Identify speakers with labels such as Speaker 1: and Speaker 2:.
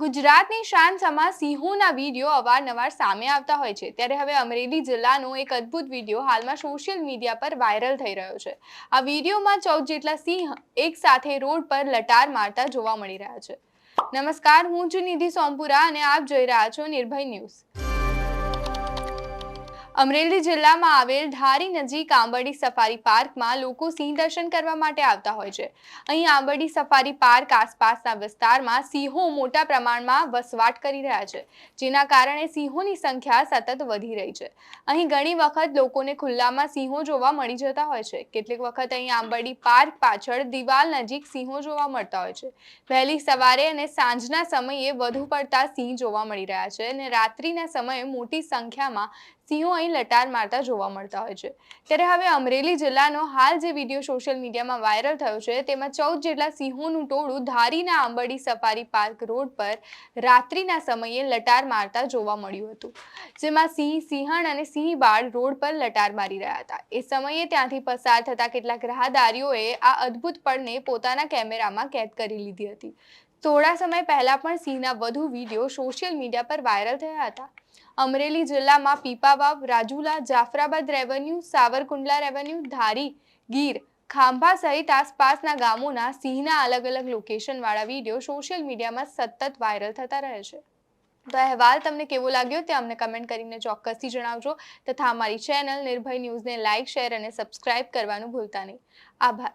Speaker 1: ગુજરાતની શાંતસમાં સિંહોના વીડિયો અવારનવાર સામે આવતા હોય છે. ત્યારે હવે અમરેલી જિલ્લાનો એક અદ્ભુત વીડિયો હાલમાં સોશિયલ મીડિયા પર વાયરલ થઈ રહ્યો છે. આ વિડીયોમાં ચૌદ જેટલા સિંહ એક સાથે રોડ પર લટાર મારતા જોવા મળી રહ્યા છે. નમસ્કાર, હું છું નિધિ સોમપુરા અને આપ જોઈ રહ્યા છો નિર્ભય ન્યૂઝ. અમરેલી જિલ્લામાં આવેલ ધારી નજીક આંબરડી સફારી પાર્કમાં લોકો સિંહ દર્શન કરવા માટે આવતા હોય છે. અહીં આંબરડી સફારી પાર્ક આસપાસના વિસ્તારમાં સિંહો મોટા પ્રમાણમાં વસવાટ કરી રહ્યા છે, જેના કારણે સિંહોની સંખ્યા સતત વધી રહી છે. અહીં ઘણી વખત લોકોને ખુલ્લામાં સિંહો જોવા મળી જતા હોય છે. કેટલીક વખત અહીં આંબરડી પાર્ક પાછળ દિવાલ નજીક સિંહો જોવા મળતા હોય છે. વહેલી સવારે અને સાંજના સમયે વધુ પડતા સિંહ જોવા મળી રહ્યા છે અને રાત્રિના સમયે મોટી સંખ્યામાં સિંહો અહીં લટાર મારતા જોવા મળતા હોય છે. ત્યારે હવે અમરેલી જિલ્લાનો હાલ જે વીડિયો સોશિયલ મીડિયામાં વાયરલ થયો છે, તેમાં ચૌદ જેટલા સિંહોનું ટોળું ધારીના આંબડી સફારી પાર્ક રોડ પર રાત્રિના સમયે લટાર મારતા જોવા મળ્યું હતું. જેમાં સિંહ, સિંહણ અને સિંહ બાળ રોડ પર લટાર મારી રહ્યા હતા. એ સમયે ત્યાંથી પસાર થતા કેટલાક રાહદારીઓએ આ અદ્ભુત પળને પોતાના કેમેરામાં કેદ કરી લીધી હતી. થોડા સમય પહેલા પણ સિંહના વધુ વીડિયો સોશિયલ મીડિયા પર વાયરલ થયા હતા. અમરેલી જિલ્લામાં પીપાવાવ, રાજુલા, જાફરાબાદ રેવન્યુ, સાવરકુંડલા રેવન્યુ, ધારી, ગીર, ખાંભા સહિત આસપાસના ગામોના સિંહના અલગ અલગ લોકેશનવાળા વીડિયો સોશિયલ મીડિયામાં સતત વાયરલ થતા રહે છે. તો અહેવાલ તમને કેવો લાગ્યો તે અમને કમેન્ટ કરીને ચોક્કસથી જણાવજો તથા અમારી ચેનલ નિર્ભય ન્યૂઝને લાઇક શેર અને સબસ્ક્રાઇબ કરવાનું ભૂલતા નહીં. આભાર.